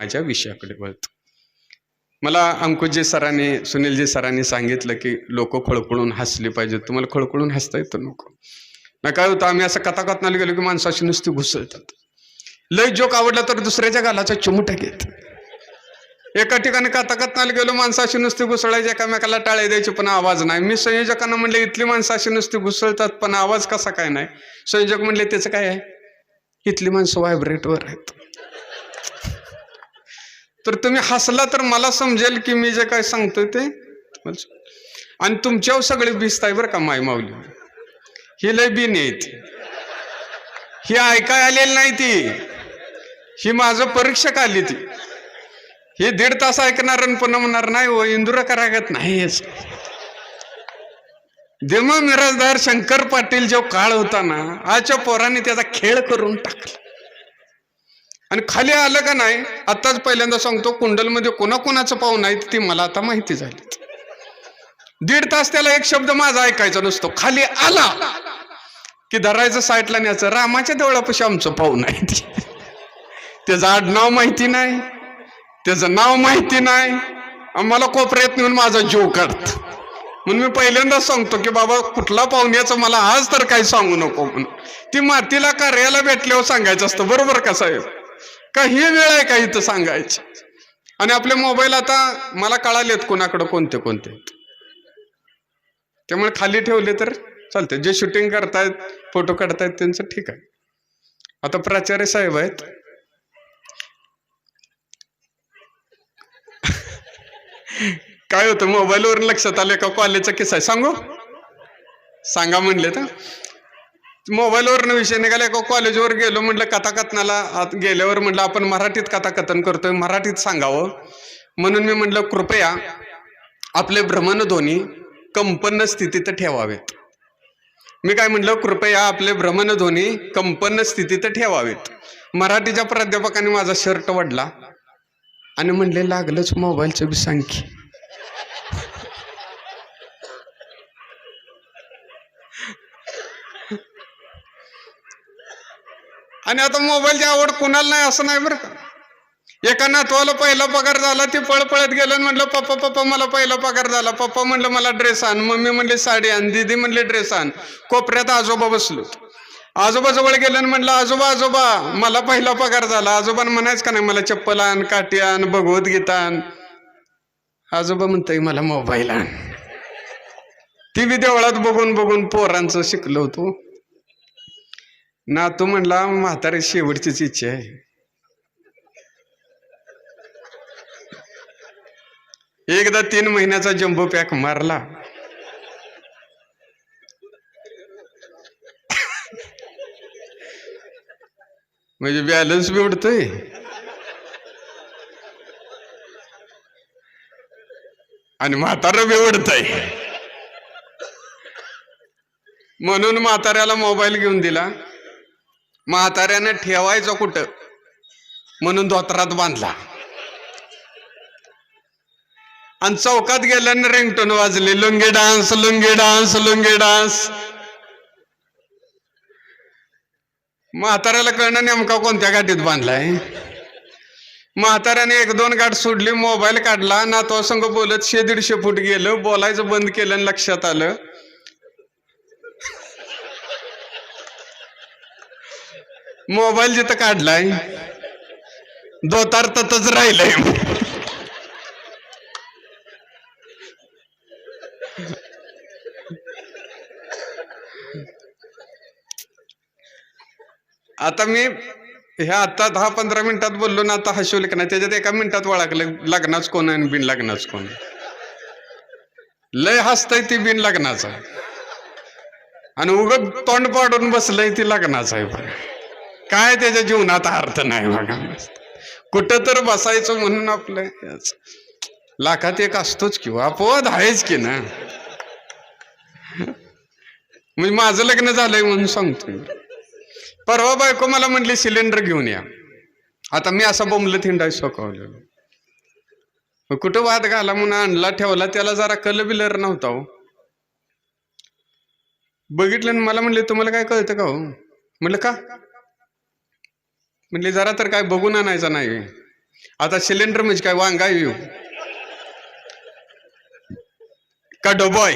माझ्या विषयाकडे वळतो. मला अंकुशजी सरांनी सुनीलजी सरांनी सांगितलं की लोक खळखळून हसली पाहिजेत तुम्हाला खळखळून हसता येतं नको. ना काय होतं आम्ही असं कथाकथनाला गेलो की माणसाशी नुसती घुसळतात. लय जोक आवडला तर दुसऱ्याच्या गालाचा चिमुटा घेत. एका ठिकाणी कथाकथनाला गेलो माणसाशी नुसती घुसळायची एकामेकाला टाळे द्यायची पण आवाज नाही. मी संयोजकांना म्हणले इथली माणसाशी नुसती घुसळतात पण आवाज कसा काय नाही? संयोजक म्हणले त्याचं काय आहे? इथली माणसं व्हायब्रेटवर आहेत. तर तुम्ही हसला तर मला समजेल की मी जे काय सांगतोय ते आणि तुमच्यावर सगळे भिजताय बरं का माय माऊली. ही लय बिन येत ही ऐकाय आलेली नाही ती. ही माझं परीक्षक आली ती. हे दीड तास ऐकणार आणि पुन्हा म्हणणार नाही हो इंदुरा करागत नाही देम मिराजदार शंकर पाटील जो काळ होता ना आजच्या पोरांनी त्याचा खेळ करून टाकला. आणि खाली आलं का नाही आत्ताच पहिल्यांदा सांगतो कुंडलमध्ये कोणाकोणाचं पाहून आहे ती मला आता माहिती झाली. दीड तास त्याला एक शब्द माझा ऐकायचा नसतो. खाली आला की धरायचं साईटला न्यायचं. रामाच्या देवळापाशी आमचं पाहून आहे त्याचं आडनाव माहिती नाही. त्याचं नाव माहिती नाही. आम्हाला मला कोपऱ्यात नेऊन माझा जीव काढत. म्हणून मी पहिल्यांदाच सांगतो की बाबा कुठला पाहुण्याचं मला आज तर काही सांगू नको म्हणून. ती मातीला कार्याला भेटल्यावर सांगायचं असतं. बरोबर का साहेब? का ही वेळ आहे का इथं सांगायची? आणि आपले मोबाईल आता मला कळालेत कोणाकडं कोणते कोणते. त्यामुळे खाली ठेवले तर चालते जे शूटिंग करतायत फोटो काढतायत त्यांचं ठीक आहे. आता प्राचार्य साहेब आहेत. काय होतं मोबाईलवरून लक्षात आलं का कॉलेजचा किस्सा आहे? सांगू? सांगा म्हणले तर मोबाईलवरनं विषय निघाला एका कॉलेजवर गेलो म्हटलं कथाकथनाला आत गेल्यावर म्हटलं आपण मराठीत कथाकथन करतोय मराठीत सांगावं. म्हणून मी म्हटलं कृपया आपले भ्रमणध्वनी कंपन्न स्थितीत ठेवावेत मी काय म्हटलं कृपया आपले भ्रमणध्वनी कंपन्न स्थितीत ठेवावेत. मराठीच्या प्राध्यापकाने माझा शर्ट वडला आणि म्हणले लागलंच मोबाईलचं बी सांगी आणि आता मोबाईलची आवड कुणाला नाही असं नाही बरं का? एका नातवाला पहिला पगार झाला ती पळ पळत गेलं आणि म्हणलं पप्पा पप्पा मला पहिला पगार झाला. पप्पा म्हणलं मला ड्रेस आण. मम्मी म्हणली साडी आण. दीदी म्हणली ड्रेस आण. कोपऱ्यात आजोबा बसलो. आजोबा जवळ गेलं आणि म्हणलं आजोबा आजोबा मला पहिला पगार झाला. आजोबानं म्हणायचं का नाही मला चप्पल आण काठी आण भगवद्गीता आण. आजोबा म्हणताय मला मोबाईल आण. ती बी देवळात बघून बघून पोरांचं शिकलो होतो. ना तू म्हणला म्हातारी शेवटचीच इच्छा आहे. एकदा तीन महिन्याचा जम्बो पॅक मारला. म्हणजे बॅलन्स बी उडतोय. आणि म्हातारं बी उडतय. म्हणून म्हाताऱ्याला मोबाईल घेऊन दिला. म्हाताऱ्यानं ठेवायचं कुठं? म्हणून धोत्रात बांधला. आणि चौकात गेल्यानं रिंगटोन वाजली lungi dance lungi dance lungi dance. म्हाताऱ्याला कळणं नेमका कोणत्या गाठीत बांधलाय? म्हाताऱ्याने एक दोन गाठ सोडली मोबाईल काढला नातवा संग बोलत शे दीडशे फूट गेलं बोलायचं बंद केलं आणि लक्षात आलं मोबाईल जिथं काढलाय दोतार ततच राहिलंय. आता मी ह्या आता दहा पंधरा मिनिटात बोललो ना आता हसवले का नाही त्याच्यात एका मिनिटात वळखलं लग्नाच कोण आहे आणि बिन लग्नाच कोण लय हसतय ती बिन लग्नाचा आहे. आणि उग तोंड पाडून बसलंय ती लग्नाचा आहे काय त्याच्या जीवनात अर्थ नाही बघा. कुठं तर बसायचं म्हणून आपलं लाखात एक असतोच किंवा अपवाद आहेच की ना. म्हणजे माझं लग्न झालंय म्हणून सांगतो परवा बायको मला म्हटली सिलेंडर घेऊन या. आता मी असा बोंबल थिंडाय सोकावलेलो. मग कुठं वाद घाला म्हणून आणला ठेवला त्याला जरा कल बिलर नव्हता हो. बघितलं आणि मला म्हणले तुम्हाला काय कळतं का हो? म्हटलं का? म्हणले जरा तर काय बघून आणायचा नाही. आता सिलेंडर म्हणजे काय वांगा येऊ का डोबॉय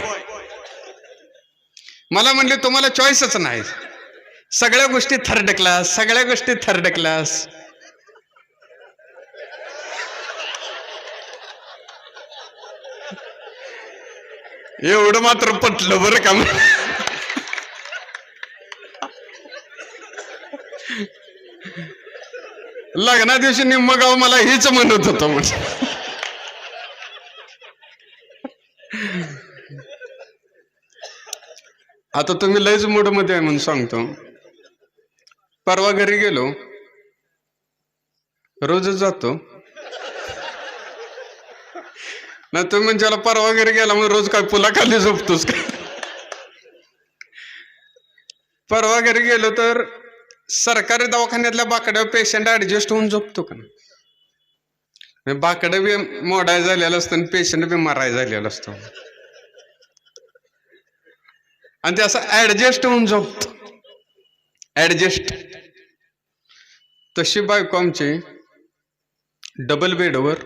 मला म्हणले तुम्हाला चॉईसच नाही. सगळ्या गोष्टी थर्ड क्लास सगळ्या गोष्टी थर्ड क्लास एवढं मात्र पटलं बरं का? लग्ना दिवशी निम्मगाव मला हेच म्हणत होतं म्हणजे आता तुम्ही लयच मूडमध्ये आहे म्हणून सांगतो. परवा घरी गेलो. रोजच जातो. ना तुम्ही म्हणजे परवा घरी गेला मग रोज काय पुलाखाली झोपतोस का? परवा घरी गेलो तर सरकारी दवाखान्यातल्या बाकड्या पेशंट ऍडजस्ट होऊन झोपतो का नाही? बाकडं बी मोडाय झालेलं असतं आणि पेशंट बी माराय झालेला असतो. आणि ते असं ऍडजस्ट होऊन झोपतो. ऍडजस्ट तशी बायको आमची डबल बेडवर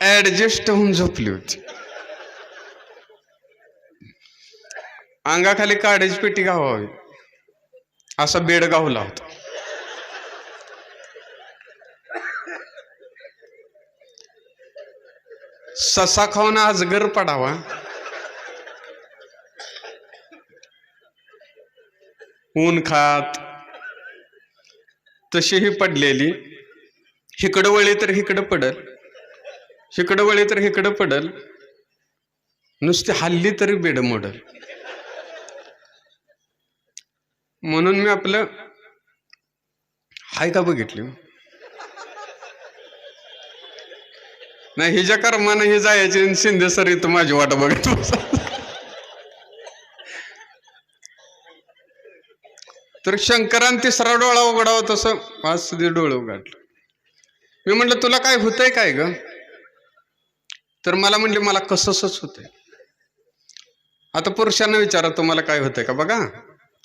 ऍडजस्ट होऊन झोपली होती. अंगाखाली काड्याची पेटी गावावी असा बेड गावला होता. ससा खाऊन आजगर पडावा. ऊन खात. तशी ही पडलेली. हिकडं वळी तर हिकडं पडल. हिकडं वळी तर हिकडं पडल. नुसती हल्ली तरी बेड मोडल. म्हणून मी आपलं हाय का बघितली नाही हिच्या कर्मानं हे जायची आणि शिंदे सर इथं माझी वाट बघत तर शंकरान तिसरा डोळा उघडावा तसं पाच सुधी डोळं उघडलं. मी म्हटलं तुला काय होतंय काय ग? तर मला म्हणले मला कसंच होतंय. आता पुरुषांना विचारा तुम्हाला काय होतंय का? बघा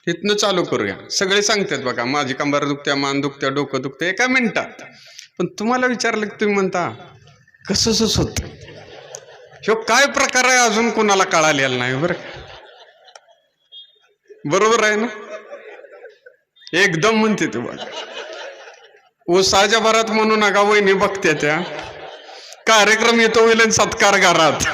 इथनं चालू करूया. सगळे सांगतात बघा माझी कंबर दुखत्या मान दुखत्या डोकं दुखतं एका मिनिटात. पण तुम्हाला विचारलं की तुम्ही म्हणता कसंच होत? ह्यो काय प्रकार आहे अजून कोणाला कळालेला नाही बरं? बरोबर आहे ना? एकदम म्हणते ते बघा. उसाच्या भरात म्हणू नका वहिनी बघते त्या. कार्यक्रम येतो होईल सत्कार घरात.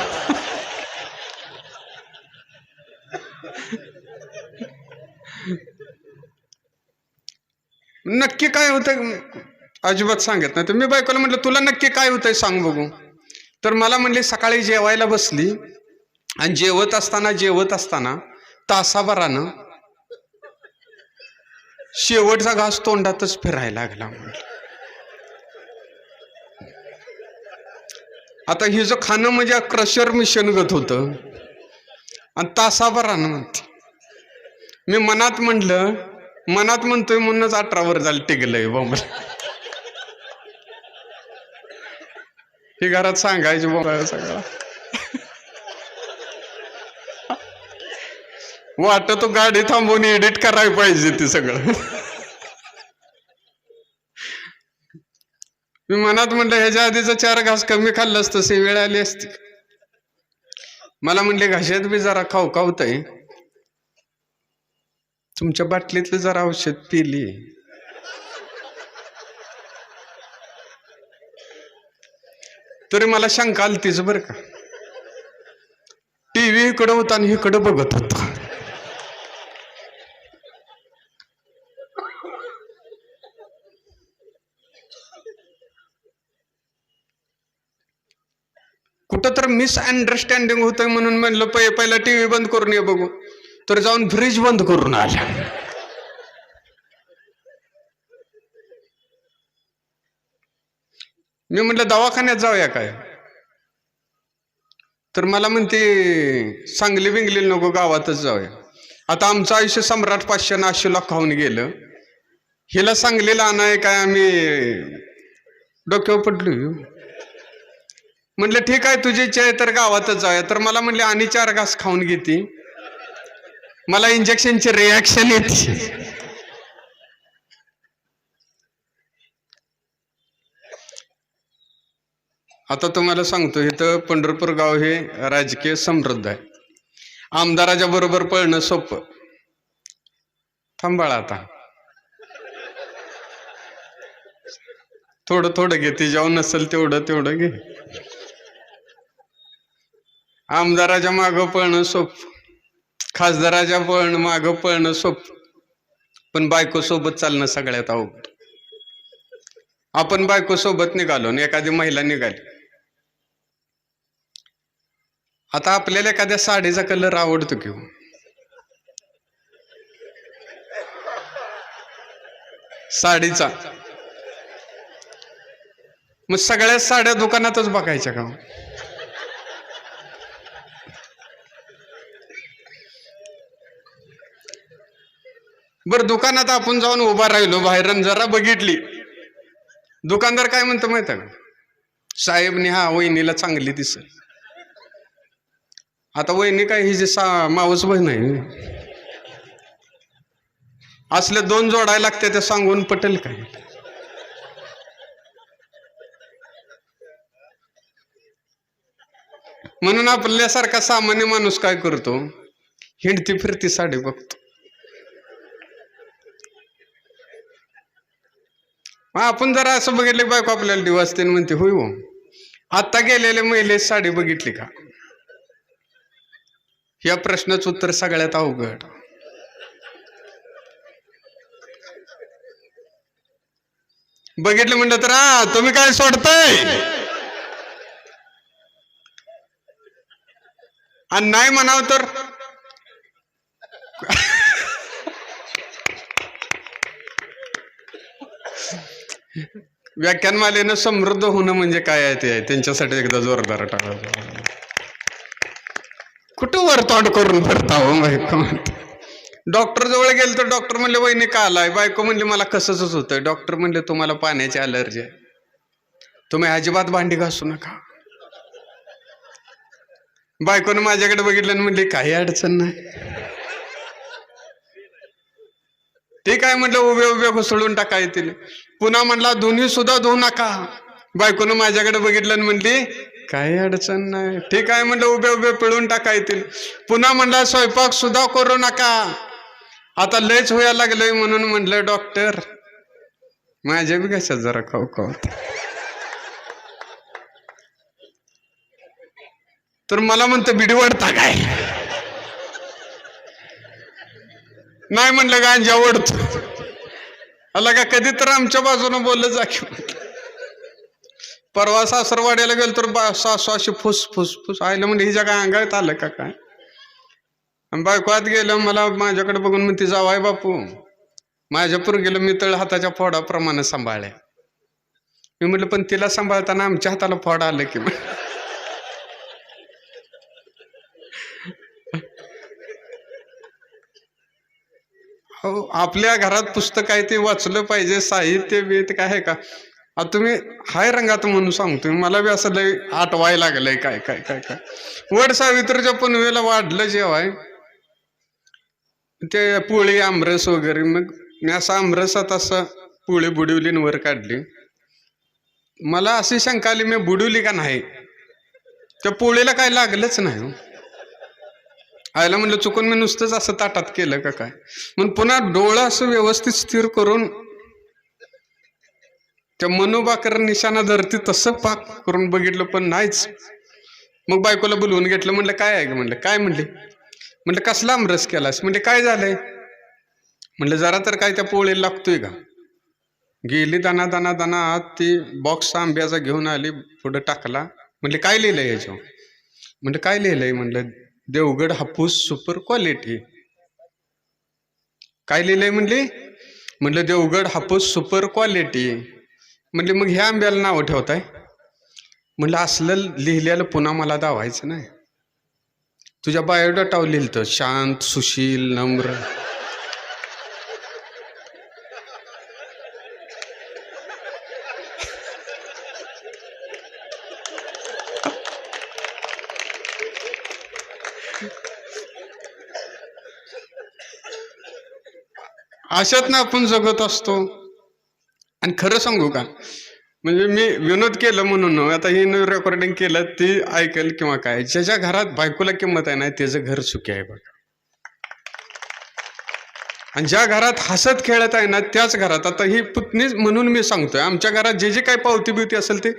नक्की काय होतं अजिबात सांगत नाही. तर मी बायकोला म्हटलं तुला नक्की काय होतंय सांग बघू. तर मला म्हणली सकाळी जेवायला बसली आणि जेवत असताना जेवत असताना तासाभरानं शेवटचा घास तोंडातच फिरायला लागला म्हटलं. आता हे जो खाणं म्हणजे क्रशर मिशनगत होतं आणि तासाभरानं म्हणते मी मनात म्हटलं मनात म्हणतोय म्हणूनच अठरावर झालं टिकलंय बोंबल हे घरात सांगायचे बोंबला सगळं. वाटत गाडी थांबवून एडिट करायला पाहिजे ते सगळं. मी मनात म्हटलं ह्याच्या आधीचा चार घास कमी खाल्लं असतं वेळ आली असती. मला म्हणले घाशात बी जरा खाऊ खावतंय तुमच्या बाटलीतलं जरा औषध पिली. तरी मला शंका आली तिचं बरं का. टीव्ही इकडं होता आणि इकडं बघत होता. कुठं तर मिसअंडरस्टँडिंग होतं म्हणून म्हणलं पै पहिला टीव्ही बंद करून ये बघू. तर जाऊन फ्रीज बंद करून आला मी म्हटलं दवाखान्यात जाऊया काय? तर मला म्हणते सांगली बिंगली नको गावातच जाऊया. आता आमचं आयुष्य सम्राट पाचशे नाशूला खाऊन गेलं. हिला सांगलीला आणाय काय आम्ही डोक्यावर पडलो म्हटलं ठीक आहे तुझी इच्छा आहे तर गावातच जाऊया. तर मला म्हणले आणि चार घास खाऊन घेते. मला इंजेक्शनचे रिॲक्शन येते आता तुम्हाला सांगतो इथं पंढरपूर गाव हे राजकीय समृद्ध आहे. आमदाराच्या बरोबर पळणं सोपं. थांबाळा आता. थोडं थोडं घे ते जाऊन नसेल तेवढं तेवढं घे. आमदाराच्या मागं पळणं सोपं. खासदाराच्या पळणं मागं पळणं सोप पण बायको सोबत चालणं सगळ्यात अवघड. आपण बायको सोबत निघालो आणि एखादी महिला निघाली. आता आपल्याला एखाद्या साडीचा कलर आवडतो की हो? साडीचा. मग सगळ्या साड्या दुकानातच बघायच्या का हो? बर दुकानात आपण जाऊन उभा राहिलो बाहेर जरा बघितली. दुकानदार काय म्हणतो माहीत आहे का? साहेबने हा वहिनीला चांगली दिसेल. आता वहिनी काय ही सा मावस बहीण आहे. असले दोन जोडायला लागते ते सांगून पटेल काय? म्हणून आपल्यासारखा सामान्य माणूस काय करतो? हिंडती फिरती साडी बघतो. मग आपण जरा असं बघितलं बायको आपल्याला दिवस ते म्हणते होय हो. आता गेलेल्या महिलेत साडी बघितली का? या प्रश्नाचं उत्तर सगळ्यात अवघड. बघितलं म्हणलं तर हा तुम्ही काय सोडताय? आणि नाही म्हणाव तर? व्याख्यानमालेनं समृद्ध होणं म्हणजे काय आहे ते? आहे त्यांच्यासाठी एकदा जोरदार टाकायचं कुठं वरतोंड करून भरता हो बायको डॉक्टर जवळ गेलं तर डॉक्टर म्हणले वहिनी का आलाय? बायको म्हणली मला कसंच होतंय. डॉक्टर म्हणले तुम्हाला पाण्याची अलर्जी आहे. तुम्ही अजिबात भांडी घासू नका. बायकोनं माझ्याकडे बघितलं आणि म्हणली काही अडचण नाही. ते काय म्हटलं उभे उभे घुसळून टाका येतील पुन्हा म्हणला दोन्ही सुद्धा धुवू नका. बायकोनं माझ्याकडे बघितलं आणि म्हणली काही अडचण नाही. ठीक आहे म्हणलं उभे उभे पिळून टाका येतील पुन्हा म्हणला स्वयंपाक सुद्धा करू नका. आता लयच व्हायला लागलंय म्हणून म्हणलं डॉक्टर माझ्या बी कशात जरा खाऊ खाऊ तर मला म्हणतं बिडवडता काय? नाही म्हणलं गांजा ओढतो. अला का कधी तर आमच्या बाजूनं बोललं जा की परवा सासरवाड्याला गेलो तर बा सासू अशी फुस फुस फुस आयलं म्हणजे हिच्या काय अंगात आलं का काय? बायकोत बायको गेलं मला माझ्याकडे बघून म्हणते जावाय बापू. माझ्यापूर गेलं मी तळ हाताच्या फोडाप्रमाणे सांभाळल्या. मी म्हटलं पण तिला सांभाळताना आमच्या हाताला फोड आलं की हो आपल्या घरात पुस्तक आहे ते वाचलं पाहिजे. साहित्य बीत काय आहे का? आता तुम्ही हाय रंगात म्हणून सांगतो मला बी असं लय आठवाय लागलंय काय काय काय काय. वड सावित्रीच्या पनवेला वाढलं जेव्हा ते पोळी आमरस वगैरे मग मी असं आमरसात असं पोळी बुडवली वर काढली. मला अशी शंका आली मी बुडवली का नाही? त्या पोळीला काय लागलंच नाही हो. आयला म्हणलं चुकून मी नुसतंच असं ताटात केलं का काय? मग पुन्हा डोळं असं व्यवस्थित स्थिर करून त्या मनोबाकर निशाणा धरती तसं पाक करून बघितलं पण नाहीच. मग बायकोला बोलवून घेतलं म्हणलं काय आहे म्हणलं काय म्हणले? म्हणलं कसला आमरस केलास? म्हणजे काय झालंय? म्हणलं जरा तर काय त्या पोळीला लागतोय का गेली दाना दाना दाना आत ती बॉक्स आंब्याचा घेऊन आली पुढं टाकला. म्हणजे काय लिहिलंय याच्यावर? म्हणजे काय लिहिलंय? म्हणलं देवगड हापूस सुपर क्वालिटी काय लिहिलंय म्हणली? म्हटलं देवगड हापूस सुपर क्वालिटी म्हणले मग ह्या आंब्याला नाव ठेवताय? म्हणलं असलं लिहिलेलं पुन्हा मला दावायचं नाही. तुझ्या बायोडाटावर लिहिलं शांत सुशील नम्र. अशातनं आपण जगत असतो. आणि खरं सांगू का? म्हणजे मी विनोद केलं म्हणून आता ही रेकॉर्डिंग केलं ती ऐकेल किंवा काय? ज्याच्या घरात बायकोला किंमत आहे ना त्याचं घर सुखी आहे बघा. आणि ज्या घरात हसत खेळत आहे ना त्याच घरात. आता ही पुतणी म्हणून मी सांगतोय आमच्या घरात जे जे काही पावती बिवती असेल ते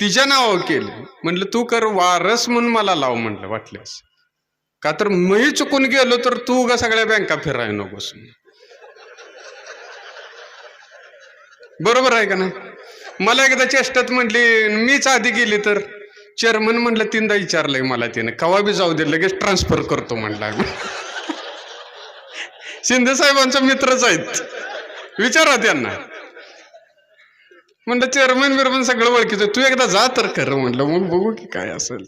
तिच्या नावावर केली. म्हटलं तू कर वारस म्हणून मला लाव म्हटलं वाटल्यास का तर मी चुकून गेलो तर तू ग सगळ्या बँका फिरायला नकोस बरोबर आहे का नाही? मला एकदा चेष्टात म्हटली मीच आधी गेली तर? चेअरमन म्हणलं तीनदा विचारलंय मला तिने. कवा बी जाऊ दे लगेच ट्रान्सफर करतो म्हणला शिंदे साहेबांचा मित्रच आहेत. विचारा त्यांना. म्हणलं चेअरमन बिरमन सगळं ओळखीचं तू एकदा जा तर कर म्हणलं मग बघू की काय असेल.